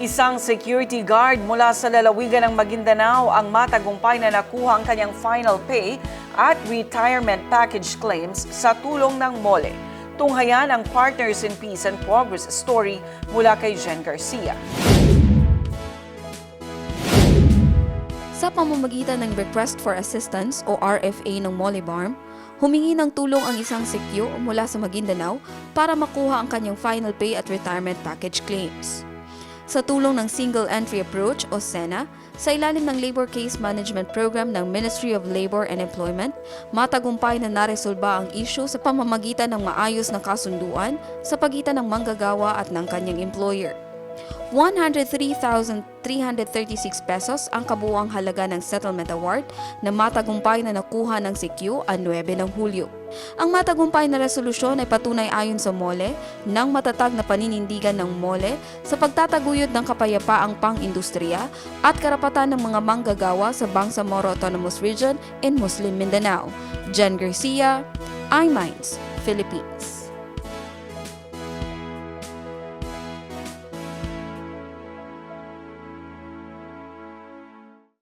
Isang security guard mula sa lalawigan ng Maguindanao ang matagumpay na nakuha ang kanyang final pay at retirement package claims sa tulong ng MOLE. Tunghayan ang Partners in Peace and Progress story mula kay Jen Garcia. Sa pamamagitan ng Request for Assistance o RFA ng Molebarm, humingi ng tulong ang isang sekyo mula sa Maguindanao para makuha ang kanyang final pay at retirement package claims. Sa tulong ng Single Entry Approach o SENA, sa ilalim ng Labor Case Management Program ng Ministry of Labor and Employment, matagumpay na naresolba ang issue sa pamamagitan ng maayos na kasunduan sa pagitan ng manggagawa at ng kanyang employer. 103,336 pesos ang kabuuang halaga ng settlement award na matagumpay na nakuha ng CQ ang 9 ng Hulyo. Ang matagumpay na resolusyon ay patunay ayon sa MOLE ng matatag na paninindigan ng MOLE sa pagtataguyod ng kapayapaang pang-industriya at karapatan ng mga manggagawa sa Bangsamoro Autonomous Region in Muslim Mindanao. Jen Garcia, iMinds, Philippines.